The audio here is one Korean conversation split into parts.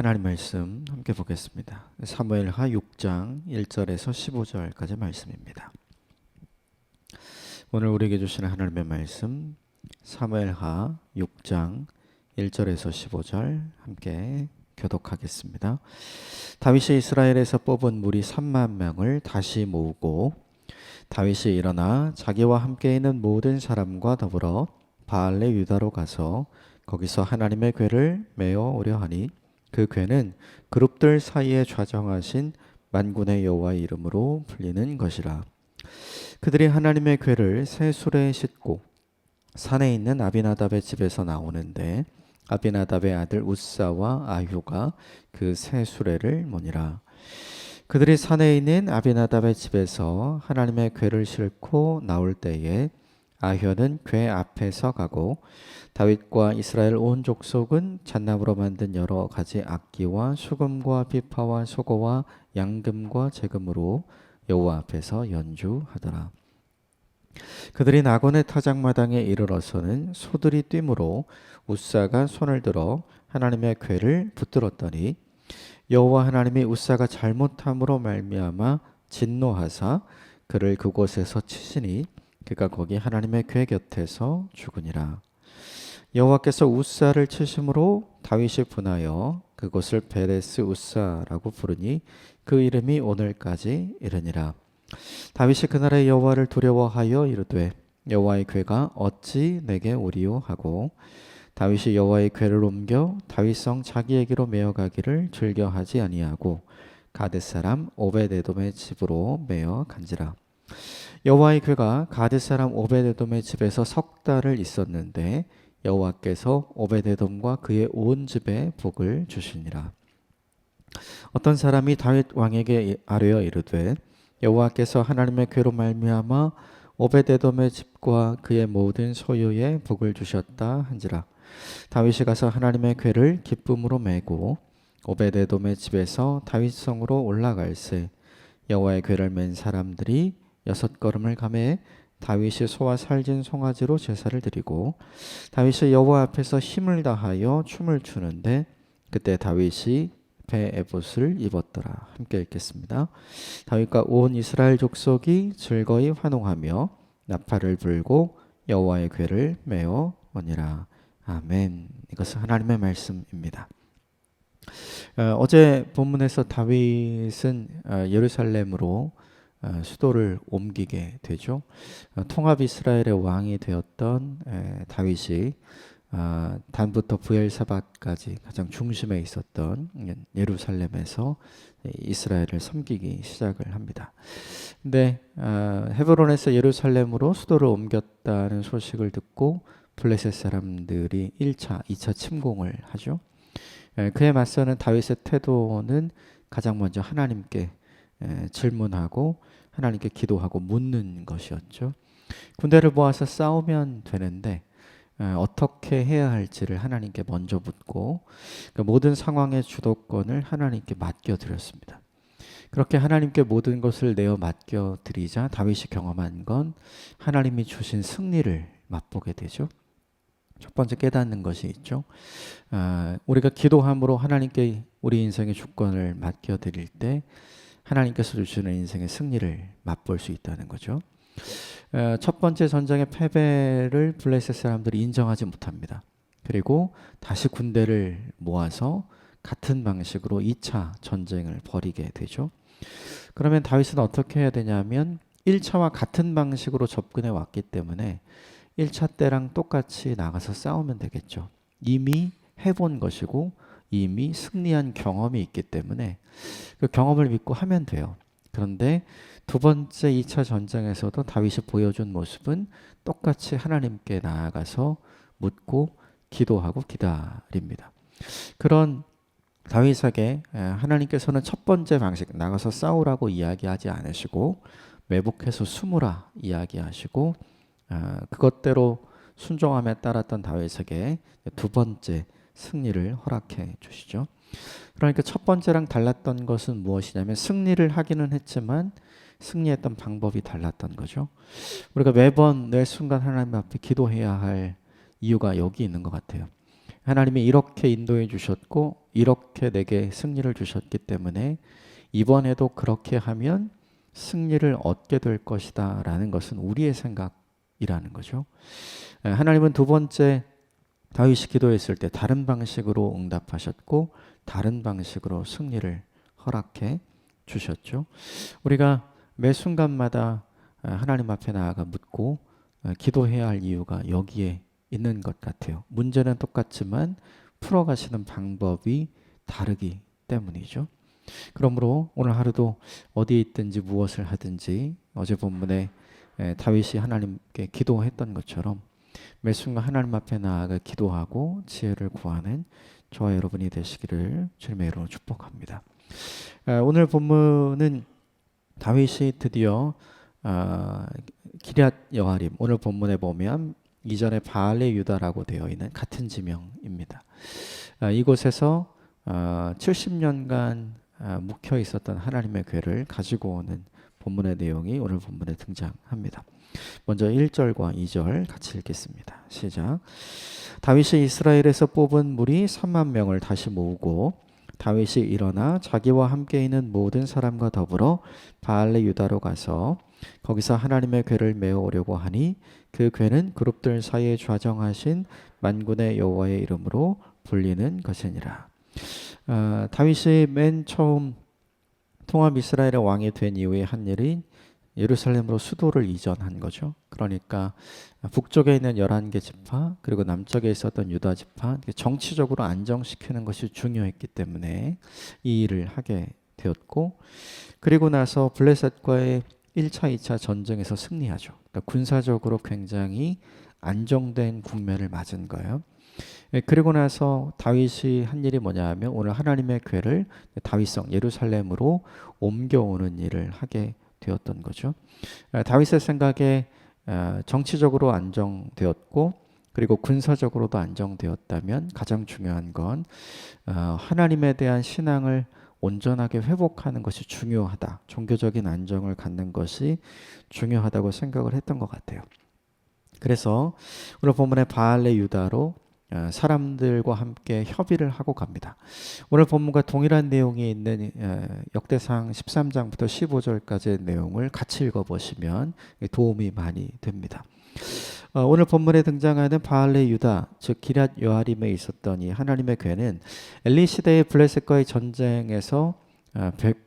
하나님 말씀 함께 보겠습니다. 사무엘하 6장 1절에서 15절까지 말씀입니다. 오늘 우리에게 주시는 하나님의 말씀 사무엘하 6장 1절에서 15절 함께 교독하겠습니다. 다윗이 이스라엘에서 뽑은 무리 3만 명을 다시 모으고 다윗이 일어나 자기와 함께 있는 모든 사람과 더불어 바알레 유다로 가서 거기서 하나님의 궤를 메어 오려 하니 그 궤는 그룹들 사이에 좌정하신 만군의 여호와의 이름으로 불리는 것이라. 그들이 하나님의 궤를 새 수레에 싣고 산에 있는 아비나답의 집에서 나오는데 아비나답의 아들 우사와 아휴가 그 새 수레를 모니라. 그들이 산에 있는 아비나답의 집에서 하나님의 궤를 싣고 나올 때에 아효는 궤 앞에 서 가고 다윗과 이스라엘 온 족속은 잣나무로 만든 여러 가지 악기와 수금과 비파와 소고와 양금과 재금으로 여호와 앞에서 연주하더라. 그들이 나곤의 타작마당에 이르러서는 소들이 뛰므로 우사가 손을 들어 하나님의 궤를 붙들었더니 여호와 하나님이 우사가 잘못함으로 말미암아 진노하사 그를 그곳에서 치시니 그가 거기 하나님의 궤 곁에서 죽으니라. 여호와께서 우사를 치심으로 다윗이 분하여 그곳을 베레스 우사라고 부르니 그 이름이 오늘까지 이르니라. 다윗이 그날의 여호와를 두려워하여 이르되 여호와의 궤가 어찌 내게 오리요 하고 다윗이 여호와의 궤를 옮겨 다윗성 자기에게로 메어 가기를 즐겨하지 아니하고 가드 사람 오베데돔의 집으로 메어 간지라. 여호와의 궤가 가드 사람 오베데돔의 집에서 석 달을 있었는데 여호와께서 오베데돔과 그의 온 집에 복을 주시니라. 어떤 사람이 다윗 왕에게 아뢰어 이르되 여호와께서 하나님의 궤로 말미암아 오베데돔의 집과 그의 모든 소유에 복을 주셨다 한지라. 다윗이 가서 하나님의 궤를 기쁨으로 메고 오베데돔의 집에서 다윗성으로 올라갈새 여호와의 궤를 맨 사람들이 여섯 걸음을 감해 다윗이 소와 살진 송아지로 제사를 드리고 다윗이 여호와 앞에서 힘을 다하여 춤을 추는데 그때 다윗이 배 에봇을 입었더라. 함께 읽겠습니다. 다윗과 온 이스라엘 족속이 즐거이 환호하며 나팔을 불고 여호와의 궤를 메어 오니라. 아멘. 이것은 하나님의 말씀입니다. 어, 제 본문에서 다윗은 어, 예루살렘으로 어, 수도를 옮기게 되죠. 어, 통합 이스라엘의 왕이 되었던 에, 다윗이 아, 단부터 부엘사바까지 가장 중심에 있었던 예루살렘에서 이스라엘을 섬기기 시작을 합니다. 근데 아, 헤브론에서 예루살렘으로 수도를 옮겼다는 소식을 듣고 블레셋 사람들이 1차, 2차 침공을 하죠. 에, 그에 맞서는 다윗의 태도는 가장 먼저 하나님께 에, 질문하고 하나님께 기도하고 묻는 것이었죠. 군대를 모아서 싸우면 되는데 어떻게 해야 할지를 하나님께 먼저 묻고 그 모든 상황의 주도권을 하나님께 맡겨 드렸습니다. 그렇게 하나님께 모든 것을 내어 맡겨 드리자 다윗이 경험한 건 하나님이 주신 승리를 맛보게 되죠. 첫 번째 깨닫는 것이 있죠. 아, 우리가 기도함으로 하나님께 우리 인생의 주권을 맡겨 드릴 때 하나님께서 주시는 인생의 승리를 맛볼 수 있다는 거죠. 어, 첫 번째 전쟁의 패배를 블레셋 사람들이 인정하지 못합니다. 그리고 다시 군대를 모아서 같은 방식으로 2차 전쟁을 벌이게 되죠. 그러면 다윗은 어떻게 해야 되냐면 1차와 같은 방식으로 접근해 왔기 때문에 1차 때랑 똑같이 나가서 싸우면 되겠죠. 이미 해본 것이고 이미 승리한 경험이 있기 때문에 그 경험을 믿고 하면 돼요. 그런데 두 번째 2차 전쟁에서도 다윗이 보여준 모습은 똑같이 하나님께 나아가서 묻고 기도하고 기다립니다. 그런 다윗에게 하나님께서는 첫 번째 방식 나가서 싸우라고 이야기하지 않으시고 매복해서 숨으라 이야기하시고 아, 그것대로 순종함에 따랐던 다윗에게 두 번째 승리를 허락해 주시죠. 그러니까 첫 번째랑 달랐던 것은 무엇이냐면 승리를 하기는 했지만 승리했던 방법이 달랐던 거죠. 우리가 매번 매 순간 하나님 앞에 기도해야 할 이유가 여기 있는 것 같아요. 하나님이 이렇게 인도해 주셨고 이렇게 내게 승리를 주셨기 때문에 이번에도 그렇게 하면 승리를 얻게 될 것이다라는 것은 우리의 생각이라는 거죠. 에, 하나님은 두 번째 다윗이 기도했을 때 다른 방식으로 응답하셨고 다른 방식으로 승리를 허락해 주셨죠. 우리가 매 순간마다 아, 하나님 앞에 나아가 묻고 아, 기도해야 할 이유가 여기에 있는 것 같아요. 문제는 똑같지만 풀어가시는 방법이 다르기 때문이죠. 그러므로 오늘 하루도 어디에 있든지 무엇을 하든지 어제 본문에 에, 다윗이 하나님께 기도했던 것처럼 매 순간 하나님 앞에 나아가 기도하고 지혜를 구하는 저와 여러분이 되시기를 주님의 이름으로 축복합니다. 아, 오늘 본문은 다윗이 드디어 아, 기럇 여아림 오늘 본문에 보면 이전에 바알레 유다라고 되어 있는 같은 지명입니다. 아, 이곳에서 아, 70년간 아, 묵혀 있었던 하나님의 괴를 가지고 오는 본문의 내용이 오늘 본문에 등장합니다. 먼저 1절과 2절 같이 읽겠습니다. 시작. 다윗이 이스라엘에서 뽑은 무리 3만 명을 다시 모으고 다윗이 일어나 자기와 함께 있는 모든 사람과 더불어 바알레 유다로 가서 거기서 하나님의 괴를 메어 오려고 하니 그 괴는 그룹들 사이에 좌정하신 만군의 여호와의 이름으로 불리는 것이니라. 어, 다윗이 맨 처음 통합 이스라엘의 왕이 된 이후에 한 일이 예루살렘으로 수도를 이전한 거죠. 그러니까 북쪽에 있는 11개 지파 그리고 남쪽에 있었던 유다 지파 정치적으로 안정시키는 것이 중요했기 때문에 이 일을 하게 되었고 그리고 나서 블레셋과의 1차, 2차 전쟁에서 승리하죠. 그러니까 군사적으로 굉장히 안정된 국면을 맞은 거예요. 예, 그리고 나서 다윗이 한 일이 뭐냐 하면 오늘 하나님의 괴를 다윗성 예루살렘으로 옮겨오는 일을 하게 되었던 거죠. 아, 다윗의 생각에 아, 정치적으로 안정되었고 그리고 군사적으로도 안정되었다면 가장 중요한 건 아, 하나님에 대한 신앙을 온전하게 회복하는 것이 중요하다. 종교적인 안정을 갖는 것이 중요하다고 생각을 했던 것 같아요. 그래서 오늘 본문의 바알레 유다로 어, 사람들과 함께 협의를 하고 갑니다. 오늘 본문과 동일한 내용이 있는 어, 역대상 13장부터 15절까지의 내용을 같이 읽어보시면 도움이 많이 됩니다. 어, 오늘 본문에 등장하는 바알레 유다, 즉 기랏 여아림에 있었던 이 하나님의 괴는 엘리 시대의 블레셋과의 전쟁에서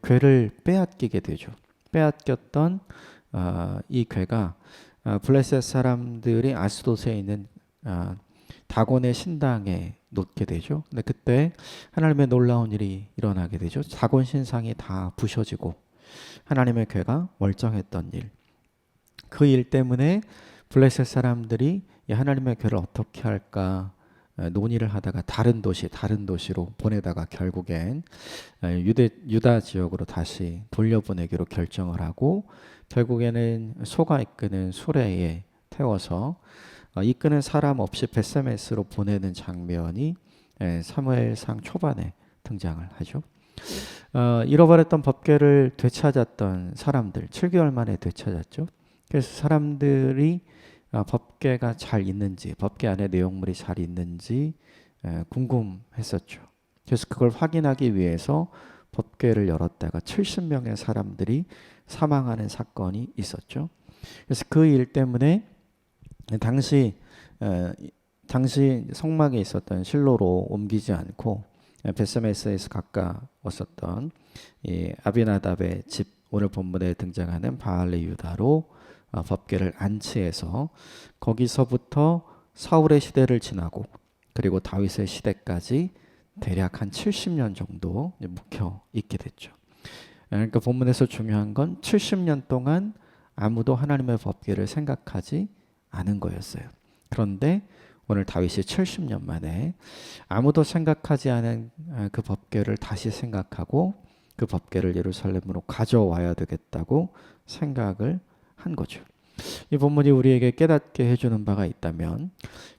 괴를 빼앗기게 되죠. 빼앗겼던 이 괴가 블레셋 사람들이 아스도스에 있는 다곤의 신당에 놓게 되죠. 근데 그때 하나님의 놀라운 일이 일어나게 되죠. 다곤 신상이 다 부셔지고 하나님의 괴가 멀쩡했던 일. 그 일 때문에 블레셋 사람들이 이 하나님의 괴를 어떻게 할까 논의를 하다가 다른 도시, 다른 도시로 보내다가 결국엔 유대 유다 지역으로 다시 돌려보내기로 결정을 하고 결국에는 소가 이끄는 수레에 태워서 어, 이끄는 사람 없이 베세메스로 보내는 장면이 예, 사무엘상 초반에 등장을 하죠. 어, 잃어버렸던 법궤를 되찾았던 사람들 7개월 만에 되찾았죠. 그래서 사람들이 어, 법궤가 잘 있는지 법궤 안에 내용물이 잘 있는지 에, 궁금했었죠. 그래서 그걸 확인하기 위해서 법궤를 열었다가 70명의 사람들이 사망하는 사건이 있었죠. 그래서 그 일 때문에 당시 당시 성막에 있었던 실로로 옮기지 않고 베스메스에서 가까웠었던 이 아비나답의 집 오늘 본문에 등장하는 바알레 유다로 어, 법궤를 안치해서 거기서부터 사울의 시대를 지나고 그리고 다윗의 시대까지 대략 한 70년 정도 묵혀 있게 됐죠. 그러니까 본문에서 중요한 건 70년 동안 아무도 하나님의 법궤를 생각하지 않은 거였어요. 그런데 오늘 다윗이 70년 만에 아무도 생각하지 않은 아, 그 법궤를 다시 생각하고 그 법궤를 예루살렘으로 가져와야 되겠다고 생각을 한 거죠. 이 본문이 우리에게 깨닫게 해주는 바가 있다면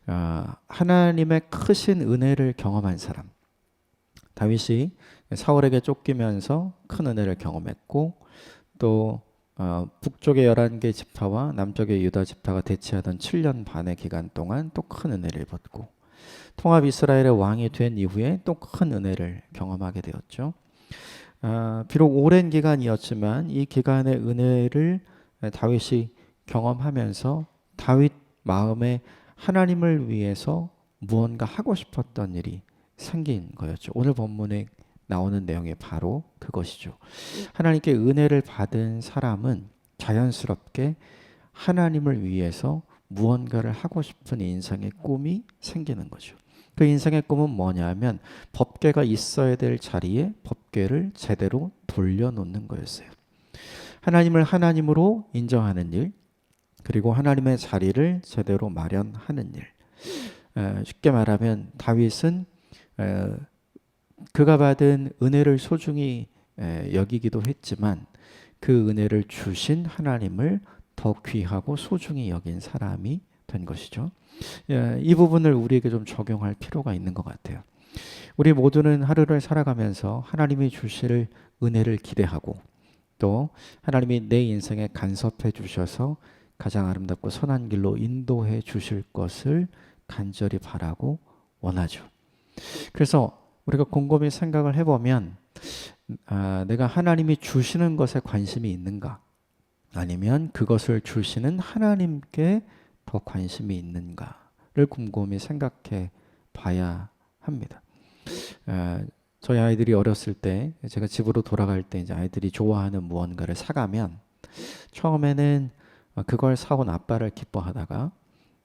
아, 하나님의 크신 은혜를 경험한 사람 다윗이 사울에게 쫓기면서 큰 은혜를 경험했고 또 어, 북쪽의 11개 지파와 남쪽의 유다 지파가 대치하던 7년 반의 기간 동안 또 큰 은혜를 입었고 통합 이스라엘의 왕이 된 이후에 또 큰 은혜를 경험하게 되었죠. 아, 비록 오랜 기간이었지만 이 기간의 은혜를 다윗이 경험하면서 다윗 마음에 하나님을 위해서 무언가 하고 싶었던 일이 생긴 거였죠. 오늘 본문에 나오는 내용이 바로 그것이죠. 하나님께 은혜를 받은 사람은 자연스럽게 하나님을 위해서 무언가를 하고 싶은 인생의 꿈이 생기는 거죠. 그 인생의 꿈은 뭐냐면 법궤가 있어야 될 자리에 법궤를 제대로 돌려놓는 거였어요. 하나님을 하나님으로 인정하는 일, 그리고 하나님의 자리를 제대로 마련하는 일. 쉽게 말하면 다윗은 그가 받은 은혜를 소중히 여기기도 했지만 그 은혜를 주신 하나님을 더 귀하고 소중히 여긴 사람이 된 것이죠. 이 부분을 우리에게 좀 적용할 필요가 있는 것 같아요. 우리 모두는 하루를 살아가면서 하나님이 주실 은혜를 기대하고 또 하나님이 내 인생에 간섭해 주셔서 가장 아름답고 선한 길로 인도해 주실 것을 간절히 바라고 원하죠. 그래서 우리가 곰곰이 생각을 해보면 아, 내가 하나님이 주시는 것에 관심이 있는가? 아니면 그것을 주시는 하나님께 더 관심이 있는가를 곰곰이 생각해 봐야 합니다. 아, 저희 아이들이 어렸을 때 제가 집으로 돌아갈 때 이제 아이들이 좋아하는 무언가를 사가면 처음에는 그걸 사온 아빠를 기뻐하다가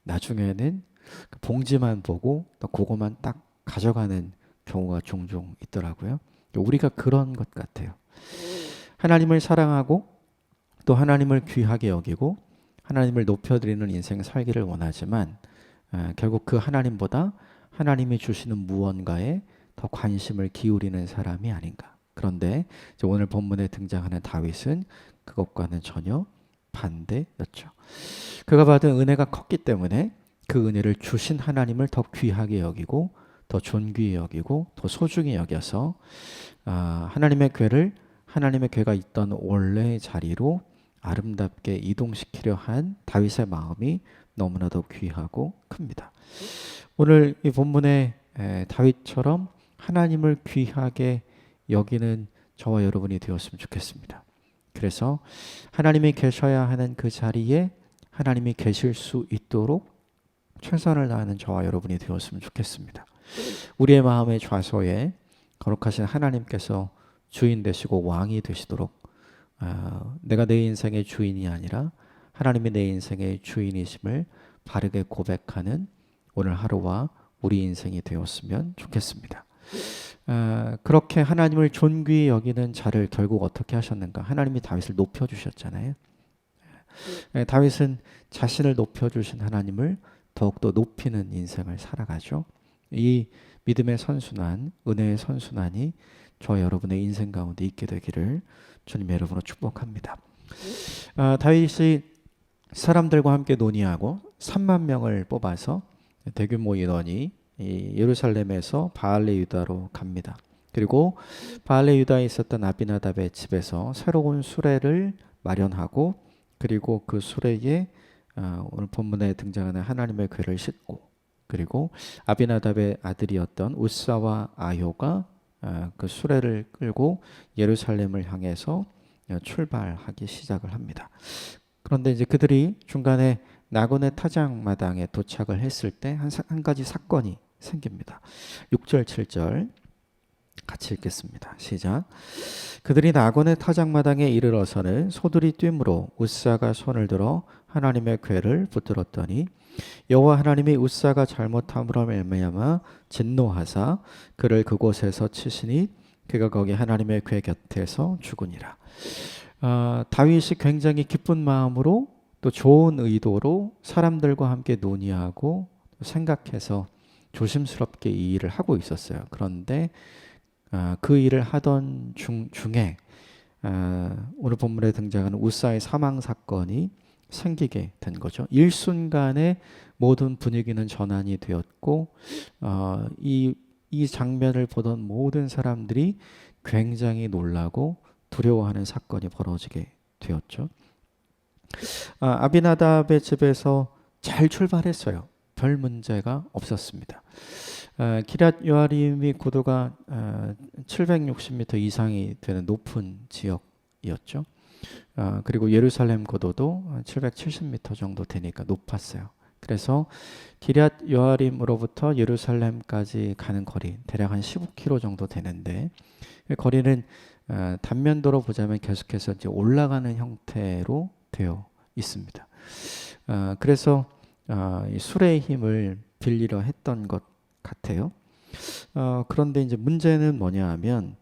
나중에는 그 봉지만 보고 또 그거만 딱 가져가는 경우가 종종 있더라고요. 우리가 그런 것 같아요. 하나님을 사랑하고 또 하나님을 귀하게 여기고 하나님을 높여드리는 인생 살기를 원하지만 어, 결국 그 하나님보다 하나님이 주시는 무언가에 더 관심을 기울이는 사람이 아닌가. 그런데 오늘 본문에 등장하는 다윗은 그것과는 전혀 반대였죠. 그가 받은 은혜가 컸기 때문에 그 은혜를 주신 하나님을 더 귀하게 여기고 더 존귀히 여기고 더 소중히 여겨서 아, 하나님의 괴를 하나님의 괴가 있던 원래의 자리로 아름답게 이동시키려 한 다윗의 마음이 너무나도 귀하고 큽니다. 오늘 이 본문에 다윗처럼 하나님을 귀하게 여기는 저와 여러분이 되었으면 좋겠습니다. 그래서 하나님이 계셔야 하는 그 자리에 하나님이 계실 수 있도록 최선을 다하는 저와 여러분이 되었으면 좋겠습니다. 우리의 마음의 좌소에 거룩하신 하나님께서 주인 되시고 왕이 되시도록 어, 내가 내 인생의 주인이 아니라 하나님이 내 인생의 주인이심을 바르게 고백하는 오늘 하루와 우리 인생이 되었으면 좋겠습니다. 어, 그렇게 하나님을 존귀히 여기는 자를 결국 어떻게 하셨는가? 하나님이 다윗을 높여 주셨잖아요. 네, 다윗은 자신을 높여 주신 하나님을 더욱더 높이는 인생을 살아가죠. 이 믿음의 선순환, 은혜의 선순환이 저 여러분의 인생 가운데 있게 되기를 주님 여러분으로 축복합니다. 아, 다윗이 사람들과 함께 논의하고 3만 명을 뽑아서 대규모 인원이 예루살렘에서 바알레 유다로 갑니다. 그리고 바알레 유다에 있었던 아비나답의 집에서 새로운 수레를 마련하고 그리고 그 수레에 아, 오늘 본문에 등장하는 하나님의 괴를 싣고 그리고 아비나답의 아들이었던 우사와 아효가 아, 그 수레를 끌고 예루살렘을 향해서 출발하기 시작을 합니다. 그런데 이제 그들이 중간에 나곤의 타작마당에 도착을 했을 때한 한 가지 사건이 생깁니다. 6절 7절 같이 읽겠습니다. 시작. 그들이 나곤의 타작마당에 이르러서는 소들이 뛰므로 우사가 손을 들어 하나님의 괴를 붙들었더니 여호와 하나님이 우사가 잘못함으로 말미암아 진노하사 그를 그곳에서 치시니 그가 거기 하나님의 괴 곁에서 죽으니라. 아, 다윗이 굉장히 기쁜 마음으로 또 좋은 의도로 사람들과 함께 논의하고 생각해서 조심스럽게 이 일을 하고 있었어요. 그런데 아, 그 일을 하던 중, 중에 아, 오늘 본문에 등장하는 우사의 사망 사건이 생기게 된 거죠. 일순간에 모든 분위기는 전환이 되었고 어, 이, 이 장면을 보던 모든 사람들이 굉장히 놀라고 두려워하는 사건이 벌어지게 되었죠. 아, 아비나답의 집에서 잘 출발했어요. 별 문제가 없었습니다. 어, 기랏 요아림이 고도가 어, 760m 이상이 되는 높은 지역이었죠. 어, 그리고 예루살렘 고도도 770m 정도 되니까 높았어요. 그래서 기랏 요아림으로부터 예루살렘까지 가는 거리 대략 한 15km 정도 되는데 그 거리는 어, 단면도로 보자면 계속해서 이제 올라가는 형태로 되어 있습니다. 어, 그래서 어, 이 술의 힘을 빌리려 했던 것 같아요. 어, 그런데 이제 문제는 뭐냐 하면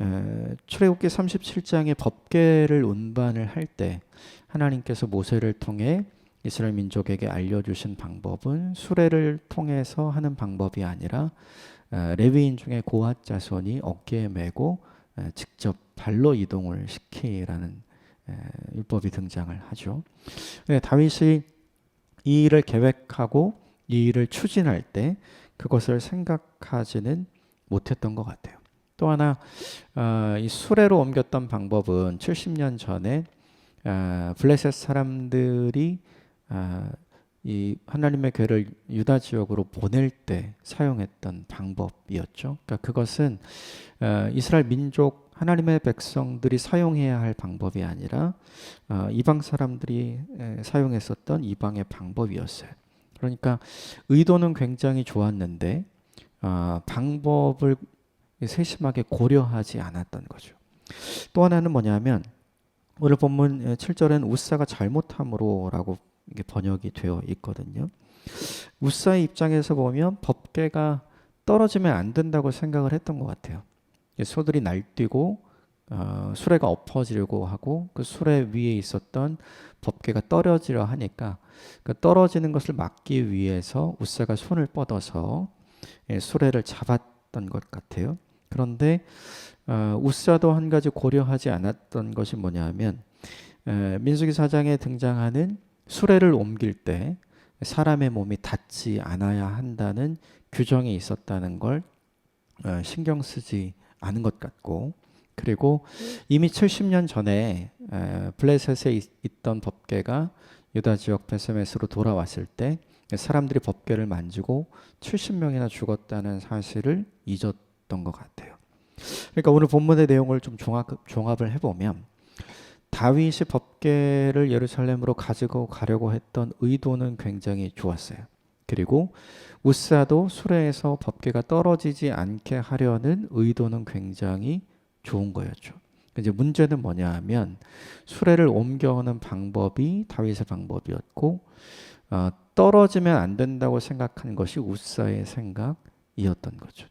에, 출애굽기 37장의 법궤를 운반을 할 때 하나님께서 모세를 통해 이스라엘 민족에게 알려주신 방법은 수레를 통해서 하는 방법이 아니라 에, 레위인 중에 고핫 자손이 어깨에 메고 에, 직접 발로 이동을 시키라는 에, 율법이 등장을 하죠. 네, 다윗이 이 일을 계획하고 이 일을 추진할 때 그것을 생각하지는 못했던 것 같아요. 또 하나 어, 이 수레로 옮겼던 방법은 70년 전에 어, 블레셋 사람들이 어, 이 하나님의 괴를 유다 지역으로 보낼 때 사용했던 방법이었죠. 그러니까 그것은 어, 이스라엘 민족 하나님의 백성들이 사용해야 할 방법이 아니라 어, 이방 사람들이 에, 사용했었던 이방의 방법이었어요. 그러니까 의도는 굉장히 좋았는데 어, 방법을 세심하게 고려하지 않았던 거죠. 또 하나는 뭐냐면 오늘 본문 7절엔 우사가 잘못함으로라고 번역이 되어 있거든요. 우사의 입장에서 보면 법계가 떨어지면 안 된다고 생각을 했던 것 같아요. 소들이 날뛰고 어, 수레가 엎어지려고 하고 그 수레 위에 있었던 법계가 떨어지려 하니까 그 떨어지는 것을 막기 위해서 우사가 손을 뻗어서 예, 수레를 잡았 던 것 같아요. 그런데 어, 우사도 한 가지 고려하지 않았던 것이 뭐냐면 에, 민수기 사장에 등장하는 수레를 옮길 때 사람의 몸이 닿지 않아야 한다는 규정이 있었다는 걸 어, 신경 쓰지 않은 것 같고 그리고 이미 70년 전에 에, 블레셋에 있, 있던 법궤가 유다 지역 베세메스로 돌아왔을 때 사람들이 법궤를 만지고 70명이나 죽었다는 사실을 잊었던 것 같아요. 그러니까 오늘 본문의 내용을 좀 종합, 종합을 해보면 다윗이 법궤를 예루살렘으로 가지고 가려고 했던 의도는 굉장히 좋았어요. 그리고 우사도 수레에서 법궤가 떨어지지 않게 하려는 의도는 굉장히 좋은 거였죠. 이제 문제는 뭐냐 하면 수레를 옮겨오는 방법이 다윗의 방법이었고 어, 떨어지면 안 된다고 생각한 것이 우사의 생각이었던 거죠.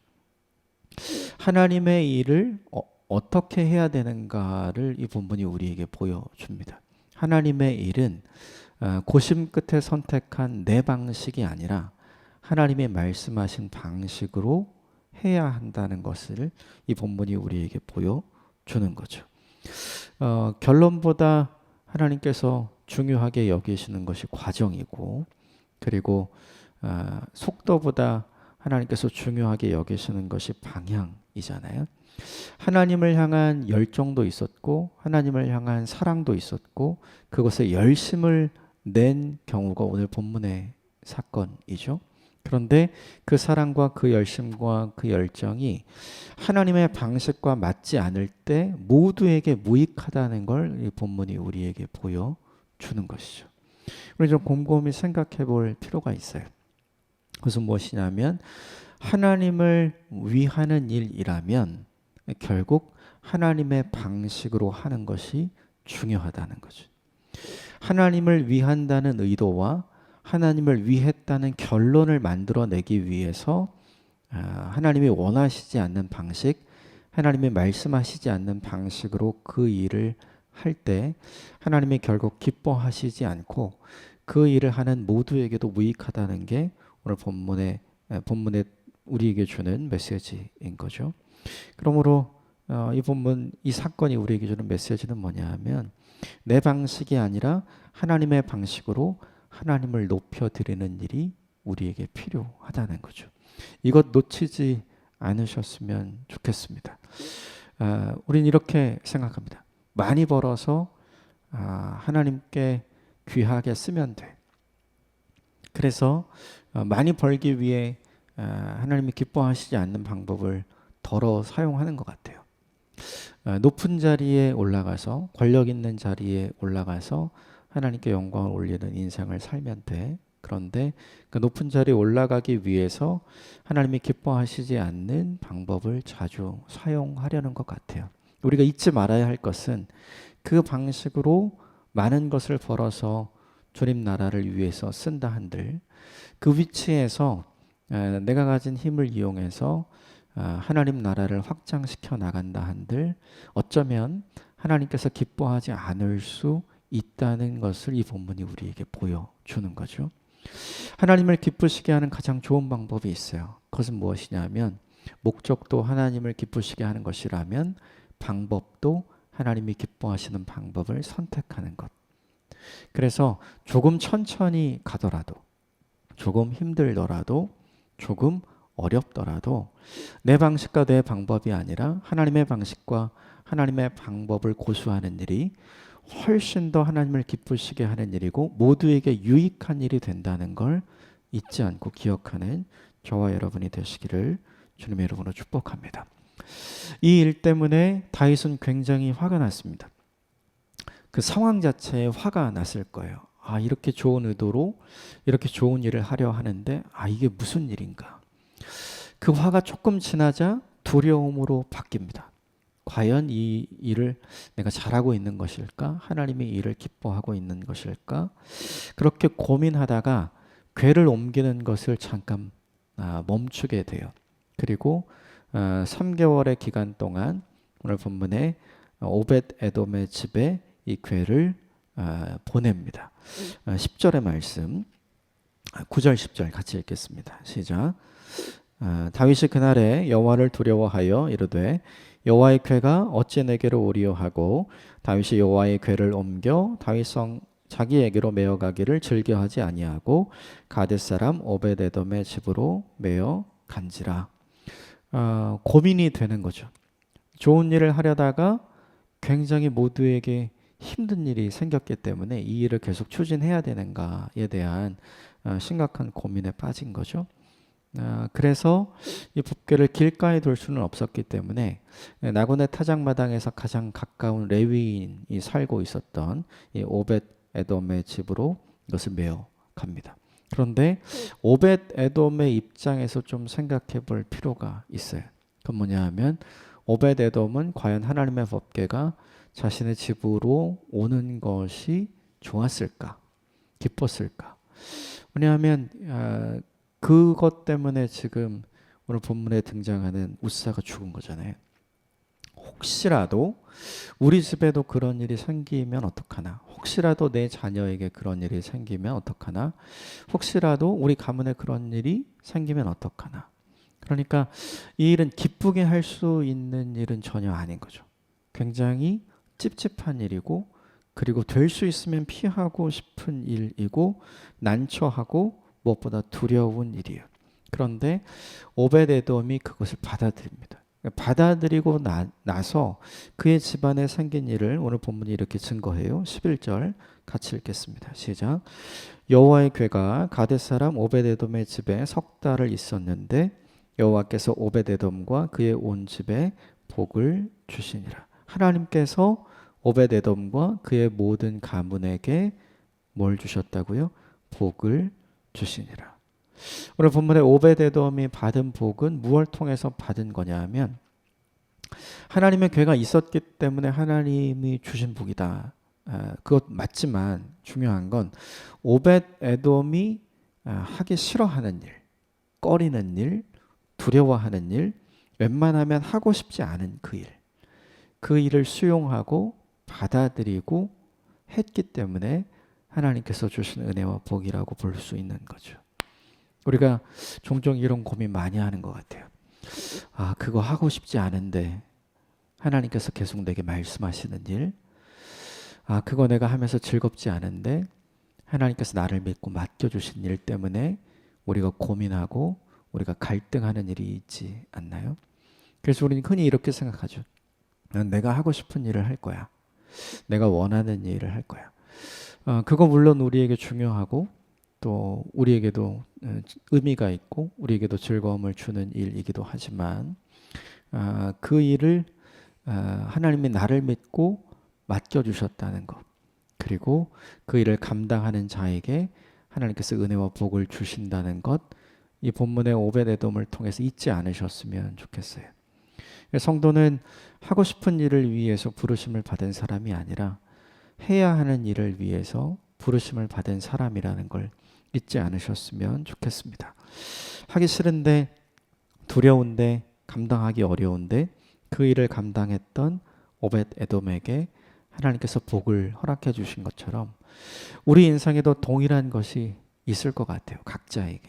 하나님의 일을 어, 어떻게 해야 되는가를 이 본문이 우리에게 보여줍니다. 하나님의 일은 어, 고심 끝에 선택한 내 방식이 아니라 하나님의 말씀하신 방식으로 해야 한다는 것을 이 본문이 우리에게 보여주는 거죠. 어, 결론보다 하나님께서 중요하게 여기시는 것이 과정이고 그리고 어, 속도보다 하나님께서 중요하게 여기시는 것이 방향이잖아요. 하나님을 향한 열정도 있었고 하나님을 향한 사랑도 있었고 그것에 열심을 낸 경우가 오늘 본문의 사건이죠. 그런데 그 사랑과 그 열심과 그 열정이 하나님의 방식과 맞지 않을 때 모두에게 무익하다는 걸 이 본문이 우리에게 보여 주는 것이죠. 우리 좀 곰곰이 생각해 볼 필요가 있어요. 그것은 무엇이냐면 하나님을 위하는 일이라면 결국 하나님의 방식으로 하는 것이 중요하다는 거죠. 하나님을 위한다는 의도와 하나님을 위했다는 결론을 만들어내기 위해서 아, 하나님이 원하시지 않는 방식, 하나님이 말씀하시지 않는 방식으로 그 일을 할 때 하나님이 결국 기뻐하시지 않고 그 일을 하는 모두에게도 무익하다는 게 오늘 본문의 본문에 우리에게 주는 메시지인 거죠. 그러므로 어, 이 본문 이 사건이 우리에게 주는 메시지는 뭐냐하면 내 방식이 아니라 하나님의 방식으로 하나님을 높여 드리는 일이 우리에게 필요하다는 거죠. 이것 놓치지 않으셨으면 좋겠습니다. 아, 우린 이렇게 생각합니다. 많이 벌어서 아, 하나님께 귀하게 쓰면 돼. 그래서 어, 많이 벌기 위해 아, 하나님이 기뻐하시지 않는 방법을 덜어 사용하는 것 같아요. 아, 높은 자리에 올라가서 권력 있는 자리에 올라가서 하나님께 영광을 올리는 인생을 살면 돼. 그런데 그 높은 자리에 올라가기 위해서 하나님이 기뻐하시지 않는 방법을 자주 사용하려는 것 같아요. 우리가 잊지 말아야 할 것은 그 방식으로 많은 것을 벌어서 주님 나라를 위해서 쓴다 한들 그 위치에서 에, 내가 가진 힘을 이용해서 아, 하나님 나라를 확장시켜 나간다 한들 어쩌면 하나님께서 기뻐하지 않을 수 있다는 것을 이 본문이 우리에게 보여주는 거죠. 하나님을 기쁘시게 하는 가장 좋은 방법이 있어요. 그것은 무엇이냐면 목적도 하나님을 기쁘시게 하는 것이라면 방법도 하나님이 기뻐하시는 방법을 선택하는 것. 그래서 조금 천천히 가더라도 조금 힘들더라도 조금 어렵더라도 내 방식과 내 방법이 아니라 하나님의 방식과 하나님의 방법을 고수하는 일이 훨씬 더 하나님을 기쁘시게 하는 일이고 모두에게 유익한 일이 된다는 걸 잊지 않고 기억하는 저와 여러분이 되시기를 주님의 이름으로 축복합니다. 이 일 때문에 다윗은 굉장히 화가 났습니다. 그 상황 자체에 화가 났을 거예요. 아, 이렇게 좋은 의도로 이렇게 좋은 일을 하려 하는데 아, 이게 무슨 일인가? 그 화가 조금 지나자 두려움으로 바뀝니다. 과연 이 일을 내가 잘하고 있는 것일까? 하나님이 이를 기뻐하고 있는 것일까? 그렇게 고민하다가 괴를 옮기는 것을 잠깐 아, 멈추게 돼요. 그리고 3개월의 어, 기간 동안 오늘 본문에 오벳 에돔의 집에 이 괴를 아, 보냅니다. 10절의 어, 말씀 9절 아, 10절 같이 읽겠습니다. 시작. 다윗이 그날에 여호와를 두려워하여 이르되 여호와의 궤가 어찌 내게로 오리요 하고 다윗이 여호와의 궤를 옮겨 다윗성 자기에게로 메어 가기를 즐겨하지 아니하고 가데 사람 오베데돔의 집으로 메어 간지라 어, 고민이 되는 거죠. 좋은 일을 하려다가 굉장히 모두에게 힘든 일이 생겼기 때문에 이 일을 계속 추진해야 되는가에 대한 어, 심각한 고민에 빠진 거죠. 아, 그래서 이 법궤를 길가에 둘 수는 없었기 때문에 나곤의 타작마당에서 가장 가까운 레위인이 살고 있었던 이 오벳 에돔의 집으로 이것을 메어 갑니다. 그런데 오벳 에돔의 입장에서 좀 생각해 볼 필요가 있어요. 그건 뭐냐 하면 오벳 에돔은 과연 하나님의 법궤가 자신의 집으로 오는 것이 좋았을까? 기뻤을까? 왜냐하면 아, 그것 때문에 지금 오늘 본문에 등장하는 우사가 죽은 거잖아요. 혹시라도 우리 집에도 그런 일이 생기면 어떡하나? 혹시라도 내 자녀에게 그런 일이 생기면 어떡하나? 혹시라도 우리 가문에 그런 일이 생기면 어떡하나? 그러니까 이 일은 기쁘게 할 수 있는 일은 전혀 아닌 거죠. 굉장히 찝찝한 일이고 그리고 될 수 있으면 피하고 싶은 일이고 난처하고 무엇보다 두려운 일이에요. 그런데 오베데돔이 그것을 받아들입니다. 받아들이고 나, 나서 그의 집안에 생긴 일을 오늘 본문이 이렇게 증거해요. 11절 같이 읽겠습니다. 시작. 여호와의 괴가 가데 사람 오베데돔의 집에 석 달을 있었는데 여호와께서 오베데돔과 그의 온 집에 복을 주시니라. 하나님께서 오베데돔과 그의 모든 가문에게 뭘 주셨다고요? 복을 주시니라. 오늘 본문의 오베데돔이 받은 복은 무엇을 통해서 받은 거냐면 하나님의 괴가 있었기 때문에 하나님이 주신 복이다. 아, 그것 맞지만 중요한 건 오벳 에돔이 아, 하기 싫어하는 일, 꺼리는 일, 두려워하는 일, 웬만하면 하고 싶지 않은 그 일, 그 일을 수용하고 받아들이고 했기 때문에 하나님께서 주신 은혜와 복이라고 볼 수 있는 거죠. 우리가 종종 이런 고민 많이 하는 것 같아요. 아, 그거 하고 싶지 않은데 하나님께서 계속 내게 말씀하시는 일. 아, 그거 내가 하면서 즐겁지 않은데 하나님께서 나를 믿고 맡겨주신 일 때문에 우리가 고민하고 우리가 갈등하는 일이 있지 않나요? 그래서 우리는 흔히 이렇게 생각하죠. 난 내가 하고 싶은 일을 할 거야. 내가 원하는 일을 할 거야. 어, 그거 물론 우리에게 중요하고 또 우리에게도 어, 의미가 있고 우리에게도 즐거움을 주는 일이기도 하지만 아, 그 일을 아, 하나님이 나를 믿고 맡겨 주셨다는 것 그리고 그 일을 감당하는 자에게 하나님께서 은혜와 복을 주신다는 것 이 본문의 오베데돔을 통해서 잊지 않으셨으면 좋겠어요. 성도는 하고 싶은 일을 위해서 부르심을 받은 사람이 아니라 해야 하는 일을 위해서 부르심을 받은 사람이라는 걸 잊지 않으셨으면 좋겠습니다. 하기 싫은데 두려운데 감당하기 어려운데 그 일을 감당했던 오벳 에돔에게 하나님께서 복을 허락해 주신 것처럼 우리 인생에도 동일한 것이 있을 것 같아요. 각자에게.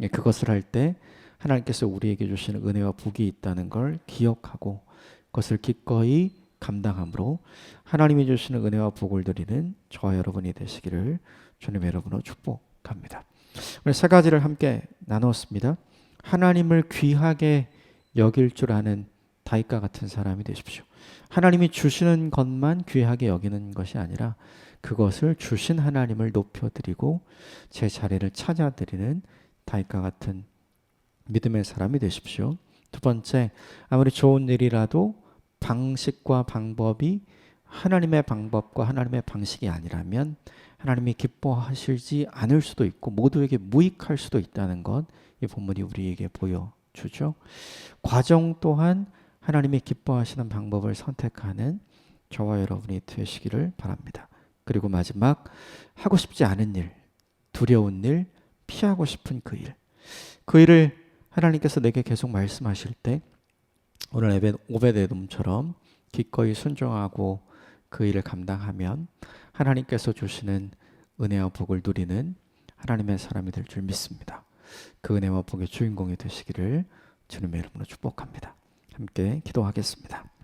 예, 그것을 할 때 하나님께서 우리에게 주시는 은혜와 복이 있다는 걸 기억하고 그것을 기꺼이 감당함으로 하나님이 주시는 은혜와 복을 드리는 저와 여러분이 되시기를 주님의 여러분으로 축복 합니다. 오늘 세 가지를 함께 나누었습니다. 하나님을 귀하게 여길 줄 아는 다윗과 같은 사람이 되십시오. 하나님이 주시는 것만 귀하게 여기는 것이 아니라 그것을 주신 하나님을 높여드리고 제 자리를 찾아드리는 다윗과 같은 믿음의 사람이 되십시오. 두 번째, 아무리 좋은 일이라도 방식과 방법이 하나님의 방법과 하나님의 방식이 아니라면 하나님이 기뻐하시지 않을 수도 있고 모두에게 무익할 수도 있다는 것 이 본문이 우리에게 보여주죠. 과정 또한 하나님이 기뻐하시는 방법을 선택하는 저와 여러분이 되시기를 바랍니다. 그리고 마지막 하고 싶지 않은 일, 두려운 일, 피하고 싶은 그 일. 그 일을 하나님께서 내게 계속 말씀하실 때 오늘 에벤 오베데돔처럼 기꺼이 순종하고 그 일을 감당하면 하나님께서 주시는 은혜와 복을 누리는 하나님의 사람이 될 줄 믿습니다. 그 은혜와 복의 주인공이 되시기를 주님의 이름으로 축복합니다. 함께 기도하겠습니다.